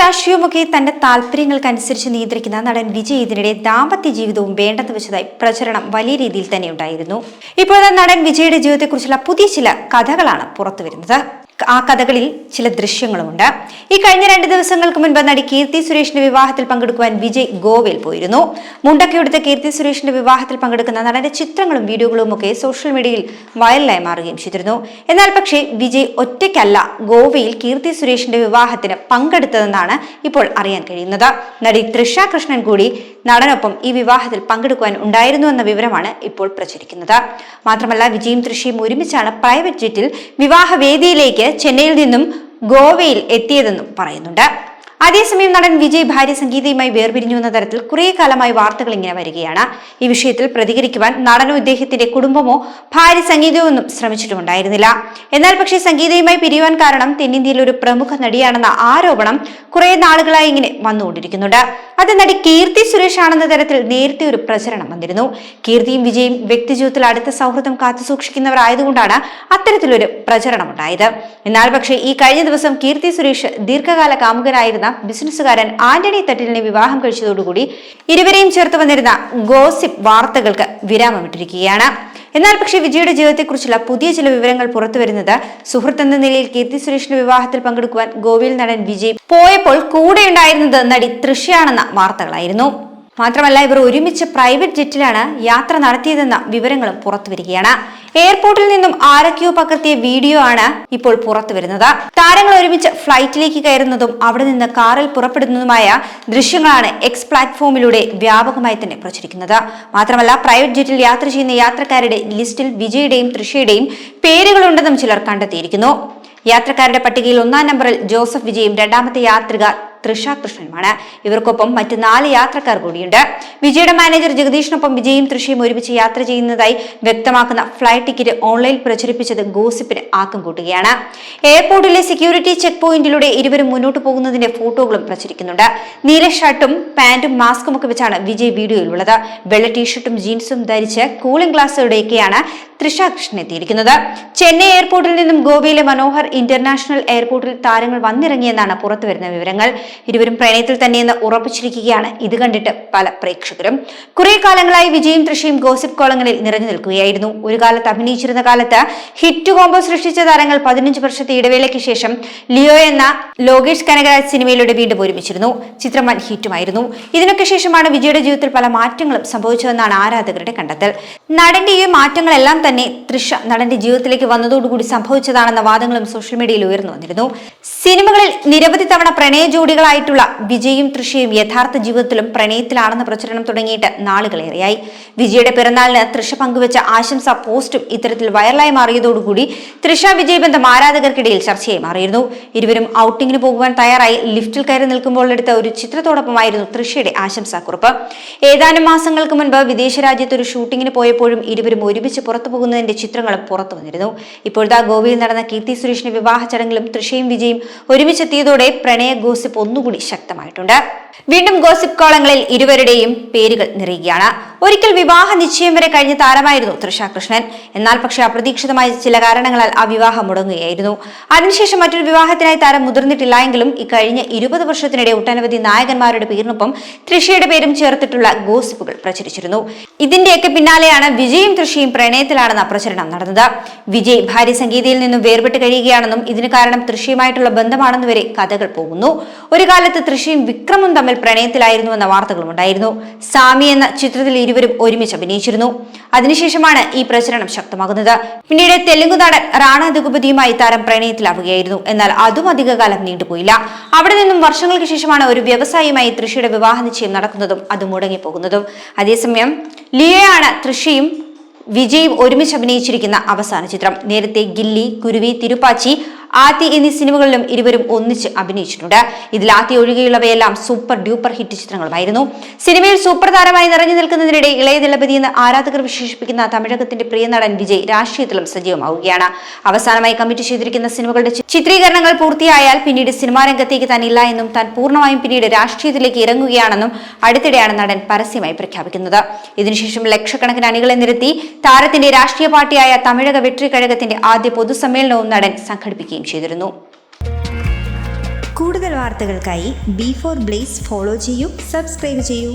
രാഷ്ട്രീയവുമൊക്കെ തന്റെ താല്പര്യങ്ങൾക്കനുസരിച്ച് നിയന്ത്രിക്കുന്ന നടൻ വിജയ് ഇതിനിടെ ദാമ്പത്യ ജീവിതവും വേണ്ടെന്ന് വെച്ചതായി പ്രചരണം വലിയ രീതിയിൽ തന്നെ ഉണ്ടായിരുന്നു. ഇപ്പോഴത്തെ നടൻ വിജയുടെ ജീവിതത്തെക്കുറിച്ചുള്ള പുതിയ ചില കഥകളാണ് പുറത്തുവരുന്നത്. ആ കഥകളിൽ ചില ദൃശ്യങ്ങളുമുണ്ട്. ഈ കഴിഞ്ഞ രണ്ട് ദിവസങ്ങൾക്ക് മുൻപ് നടി കീർത്തി സുരേഷിന്റെ വിവാഹത്തിൽ പങ്കെടുക്കുവാൻ വിജയ് ഗോവയിൽ പോയിരുന്നു. മുണ്ടൊക്കെയെടുത്ത കീർത്തി സുരേഷിന്റെ വിവാഹത്തിൽ പങ്കെടുക്കുന്ന നടന്റെ ചിത്രങ്ങളും വീഡിയോകളും ഒക്കെ സോഷ്യൽ മീഡിയയിൽ വൈറലായി മാറുകയും ചെയ്തിരുന്നു. എന്നാൽ പക്ഷേ വിജയ് ഒറ്റയ്ക്കല്ല ഗോവയിൽ കീർത്തി സുരേഷിന്റെ വിവാഹത്തിന് പങ്കെടുത്തതെന്നാണ് ഇപ്പോൾ അറിയാൻ കഴിയുന്നത്. നടി തൃഷ കൃഷ്ണൻ കൂടി നടനൊപ്പം ഈ വിവാഹത്തിൽ പങ്കെടുക്കുവാൻ ഉണ്ടായിരുന്നു എന്ന വിവരമാണ് ഇപ്പോൾ പ്രചരിക്കുന്നത്. മാത്രമല്ല വിജയും തൃഷയും ഒരുമിച്ചാണ് പ്രൈവറ്റ് ജെറ്റിൽ വിവാഹ വേദിയിലേക്ക് ചെന്നൈയിൽ നിന്നും ഗോവയിൽ എത്തിയതെന്നും പറയുന്നുണ്ട്. അതേസമയം നടൻ വിജയ് ഭാര്യ സംഗീതയുമായി വേർപിരിഞ്ഞു എന്ന തരത്തിൽ കുറേ കാലമായി വാർത്തകൾ ഇങ്ങനെ വരികയാണ്. ഈ വിഷയത്തിൽ പ്രതികരിക്കുവാൻ നടനോ ഇദ്ദേഹത്തിന്റെ കുടുംബമോ ഭാര്യ സംഗീതയോ ഒന്നും ശ്രമിച്ചിട്ടുമുണ്ടായിരുന്നില്ല. എന്നാൽ പക്ഷേ സംഗീതയുമായി പിരിയുവാൻ കാരണം തെന്നിന്ത്യയിലെ ഒരു പ്രമുഖ നടിയാണെന്ന ആരോപണം കുറേ നാളുകളായി ഇങ്ങനെ വന്നുകൊണ്ടിരിക്കുന്നുണ്ട്. അത് നടി കീർത്തി സുരേഷ് ആണെന്ന തരത്തിൽ നേരത്തെ ഒരു പ്രചരണം വന്നിരുന്നു. കീർത്തിയും വിജയും വ്യക്തിജീവിതത്തിൽ അടുത്ത സൗഹൃദം കാത്തുസൂക്ഷിക്കുന്നവരായതുകൊണ്ടാണ് അത്തരത്തിലൊരു പ്രചരണം ഉണ്ടായത് എന്നാൽ പക്ഷേ ഈ കഴിഞ്ഞ ദിവസം കീർത്തി സുരേഷ് ദീർഘകാല കാമുകനായിരുന്ന ബിസിനസ്സുകാരൻ ആന്റണി തട്ടിലിനെ വിവാഹം കഴിച്ചതോടുകൂടി ഇരുവരെയും ചേർത്ത് വന്നിരുന്ന ഗോസിപ്പ് വാർത്തകൾക്ക് വിരാമമിട്ടിരിക്കുകയാണ്. എന്നാൽ പക്ഷേ വിജയുടെ ജീവിതത്തെക്കുറിച്ചുള്ള പുതിയ ചില വിവരങ്ങൾ പുറത്തു വരുന്നത് സുഹൃത്ത് എന്ന നിലയിൽ കീർത്തി സുരേഷിന്റെ വിവാഹത്തിൽ പങ്കെടുക്കുവാൻ ഗോവയിൽ നടൻ വിജയ് പോയപ്പോൾ കൂടെയുണ്ടായിരുന്നത് നടി തൃഷയാണെന്ന വാർത്തകളായിരുന്നു. മാത്രമല്ല ഇവർ ഒരുമിച്ച് പ്രൈവറ്റ് ജെറ്റിലാണ് യാത്ര നടത്തിയതെന്ന വിവരങ്ങളും പുറത്തു വരികയാണ്. എയർപോർട്ടിൽ നിന്നും ആരൊക്കെയോ പകർത്തിയ വീഡിയോ ആണ് ഇപ്പോൾ പുറത്തു വരുന്നത്. താരങ്ങൾ ഒരുമിച്ച് ഫ്ലൈറ്റിലേക്ക് കയറുന്നതും അവിടെ നിന്ന് കാറിൽ പുറപ്പെടുന്നതുമായ ദൃശ്യങ്ങളാണ് എക്സ് പ്ലാറ്റ്ഫോമിലൂടെ വ്യാപകമായി തന്നെ പ്രചരിക്കുന്നത്. മാത്രമല്ല പ്രൈവറ്റ് ജെറ്റിൽ യാത്ര ചെയ്യുന്ന യാത്രക്കാരുടെ ലിസ്റ്റിൽ വിജയുടെയും തൃഷയുടെയും പേരുകളുണ്ടെന്നും ചിലർ കണ്ടെത്തിയിരിക്കുന്നു. യാത്രക്കാരുടെ പട്ടികയിൽ ഒന്നാം നമ്പറിൽ ജോസഫ് വിജയും രണ്ടാമത്തെ യാത്രിക തൃഷ കൃഷ്ണനുമാണ്. ഇവർക്കൊപ്പം മറ്റ് നാല് യാത്രക്കാർ കൂടിയുണ്ട്. വിജയുടെ മാനേജർ ജഗദീഷിനൊപ്പം വിജയും തൃഷയും ഒരുമിച്ച് യാത്ര ചെയ്യുന്നതായി വ്യക്തമാക്കുന്ന ഫ്ലൈറ്റ് ടിക്കറ്റ് ഓൺലൈൻ പ്രചരിപ്പിച്ചത് ഗോസിപ്പിന് ആക്കം കൂട്ടുകയാണ്. എയർപോർട്ടിലെ സെക്യൂരിറ്റി ചെക്ക് പോയിന്റിലൂടെ ഇരുവരും മുന്നോട്ട് പോകുന്നതിന്റെ ഫോട്ടോകളും പ്രചരിക്കുന്നുണ്ട്. നീല ഷർട്ടും പാന്റും മാസ്കും ഒക്കെ വെച്ചാണ് വിജയ് വീഡിയോയിലുള്ളത്. വെള്ള ടീഷർട്ടും ജീൻസും ധരിച്ച് കൂളിംഗ് ഗ്ലാസ്സോടെയൊക്കെയാണ് തൃഷ കൃഷ്ണൻ എത്തിയിരിക്കുന്നത്. ചെന്നൈ എയർപോർട്ടിൽ നിന്നും ഗോവയിലെ മനോഹർ ഇന്റർനാഷണൽ എയർപോർട്ടിൽ താരങ്ങൾ വന്നിറങ്ങിയെന്നാണ് പുറത്തുവരുന്ന വിവരങ്ങൾ. ഇരുവരും പ്രണയത്തിൽ തന്നെയെന്ന് ഉറപ്പിച്ചിരിക്കുകയാണ്. ഇത് കണ്ടിട്ട് പല പ്രേക്ഷകരും. കുറെ കാലങ്ങളായി വിജയും തൃശയും ഗോസിപ്പ് കോളങ്ങളിൽ നിറഞ്ഞു നിൽക്കുകയായിരുന്നു. ഒരു കാലത്ത് അഭിനയിച്ചിരുന്ന കാലത്ത് ഹിറ്റ് കോംബോ സൃഷ്ടിച്ച താരങ്ങൾ പതിനഞ്ച് വർഷത്തെ ഇടവേളയ്ക്ക് ശേഷം ലിയോ എന്ന ലോകേഷ് കനകരാജ് സിനിമയിലൂടെ വീണ്ടും ഒരുമിച്ചിരുന്നു. ചിത്രം വൻ ഹിറ്റുമായിരുന്നു. ഇതിനൊക്കെ ശേഷമാണ് വിജയുടെ ജീവിതത്തിൽ പല മാറ്റങ്ങളും സംഭവിച്ചതെന്നാണ് ആരാധകരുടെ കണ്ടെത്തൽ. നടന്റെ ഈ മാറ്റങ്ങളെല്ലാം തന്നെ തൃഷ നടന്റെ ജീവിതത്തിലേക്ക് വന്നതോടുകൂടി സംഭവിച്ചതാണെന്ന വാദങ്ങളും സോഷ്യൽ മീഡിയയിൽ ഉയർന്നു വന്നിരുന്നു. സിനിമകളിൽ നിരവധി തവണ പ്രണയ ജോഡികളായിട്ടുള്ള വിജയും തൃഷയും യഥാർത്ഥ ജീവിതത്തിലും പ്രണയത്തിലാണെന്ന പ്രചരണം തുടങ്ങിയിട്ട് നാളുകളേറെയായി. വിജയുടെ പിറന്നാളിന് തൃഷ പങ്കുവച്ച ആശംസാ പോസ്റ്റും ഇത്തരത്തിൽ വൈറലായി മാറിയതോടുകൂടി തൃഷ വിജയ് ബന്ധം ആരാധകർക്കിടയിൽ ചർച്ചയായി മാറിയിരുന്നു. ഇരുവരും ഔട്ടിങ്ങിന് പോകുവാൻ തയ്യാറായി ലിഫ്റ്റിൽ കയറി നിൽക്കുമ്പോൾ എടുത്ത ഒരു ചിത്രത്തോടൊപ്പമായിരുന്നു തൃഷയുടെ ആശംസാക്കുറിപ്പ്. ഏതാനും മാസങ്ങൾക്ക് മുൻപ് വിദേശ രാജ്യത്ത് ഒരു ഷൂട്ടിങ്ങിന് പോയപ്പോഴും ഇരുവരും ഒരുമിച്ച് പുറത്തു പോകുന്നതിന്റെ ചിത്രങ്ങളും പുറത്തു വന്നിരുന്നു. ഇപ്പോഴത്തെ ഗോവയിൽ നടന്ന കീർത്തി സുരേഷിന്റെ വിവാഹ ചടങ്ങിലും തൃഷയും വിജയും ഒരുമിച്ചെത്തിയതോടെ പ്രണയ ഗോസിപ്പ് ഒന്നുകൂടി ശക്തമായിട്ടുണ്ട്. വീണ്ടും ഗോസിപ്പ് കോളങ്ങളിൽ ഇരുവരുടെയും പേരുകൾ നിറയുകയാണ്. ഒരിക്കൽ വിവാഹ നിശ്ചയം വരെ കഴിഞ്ഞ താരമായിരുന്നു തൃഷ കൃഷ്ണൻ. എന്നാൽ പക്ഷേ അപ്രതീക്ഷിതമായ ചില കാരണങ്ങളാൽ ആ വിവാഹം മുടങ്ങുകയായിരുന്നു. അതിനുശേഷം മറ്റൊരു വിവാഹത്തിനായി താരം മുതിർന്നിട്ടില്ല എങ്കിലും ഇക്കഴിഞ്ഞ ഇരുപത് വർഷത്തിനിടെ ഒട്ടനവധി നായകന്മാരുടെ പേരിനൊപ്പം തൃഷയുടെ പേരും ചേർത്തിട്ടുള്ള ഗോസിപ്പുകൾ പ്രചരിച്ചിരുന്നു. ഇതിന്റെയൊക്കെ പിന്നാലെയാണ് വിജയും തൃഷയും പ്രണയത്തിലാണെന്ന പ്രചരണം നടന്നത്. വിജയ് ഭാര്യ സംഗീതയിൽ നിന്നും വേർപെട്ട് കഴിയുകയാണെന്നും ഇതിന് കാരണം തൃഷയുമായിട്ടുള്ള ബന്ധമാണെന്ന് വരെ കഥകൾ പോകുന്നു. ഒരു കാലത്ത് തൃഷയും വിക്രമും തമ്മിൽ പ്രണയത്തിലായിരുന്നു എന്ന വാർത്തകളും ഉണ്ടായിരുന്നു സാമി എന്ന ചിത്രത്തിൽ ഇരുവരും ഒരുമിച്ച് അഭിനയിച്ചിരുന്നു. അതിനുശേഷമാണ് ഈ പ്രചരണം ശക്തമാകുന്നത്. പിന്നീട് തെലുങ്ക് നടൻ റാണ ദുഗുപതിയുമായി താരം പ്രണയത്തിലാവുകയായിരുന്നു. എന്നാൽ അതും അധികകാലം നീണ്ടുപോയില്ല. അവിടെ നിന്നും വർഷങ്ങൾക്ക് ശേഷമാണ് ഒരു വ്യവസായിയുമായി തൃഷയുടെ വിവാഹ നിശ്ചയം നടക്കുന്നതും അത് മുടങ്ങിപ്പോകുന്നതും. അതേസമയം ലിയയാണ് തൃശയും വിജയും ഒരുമിച്ച് അഭിനയിച്ചിരിക്കുന്ന അവസാന ചിത്രം. നേരത്തെ ഗില്ലി കുരുവി തിരുപ്പാച്ചി ആത്തി എന്നീ സിനിമകളിലും ഇരുവരും ഒന്നിച്ച് അഭിനയിച്ചിട്ടുണ്ട്. ഇതിൽ ആത്തി ഒഴികെയുള്ളവയെല്ലാം സൂപ്പർ ഡ്യൂപ്പർ ഹിറ്റ് ചിത്രങ്ങളുമായിരുന്നു. സിനിമയിൽ സൂപ്പർ താരമായി നിറഞ്ഞു നിൽക്കുന്നതിനിടെ ഇളയ ദളപതി എന്ന് ആരാധകർ വിശേഷിപ്പിക്കുന്ന തമിഴകത്തിന്റെ പ്രിയ നടൻ വിജയ് രാഷ്ട്രീയത്തിലും സജീവമാവുകയാണ്. അവസാനമായി കമ്മിറ്റ് ചെയ്തിരിക്കുന്ന സിനിമകളുടെ ചിത്രീകരണങ്ങൾ പൂർത്തിയായാൽ പിന്നീട് സിനിമാ രംഗത്തേക്ക് താൻ ഇല്ല എന്നും താൻ പൂർണമായും പിന്നീട് രാഷ്ട്രീയത്തിലേക്ക് ഇറങ്ങുകയാണെന്നും അടുത്തിടെയാണ് നടൻ പരസ്യമായി പ്രഖ്യാപിക്കുന്നത്. ഇതിനുശേഷം ലക്ഷക്കണക്കിന് അണികളെ നിരത്തി താരത്തിന്റെ രാഷ്ട്രീയ പാർട്ടിയായ തമിഴക വെട്രി കഴകത്തിന്റെ ആദ്യ പൊതുസമ്മേളനവും നടൻ സംഘടിപ്പിക്കുകയും ചെയ്തിരുന്നു. കൂടുതൽ വാർത്തകൾക്കായി ബി ഫോർ ബ്ലേസ് ഫോളോ ചെയ്യൂ സബ്സ്ക്രൈബ് ചെയ്യൂ.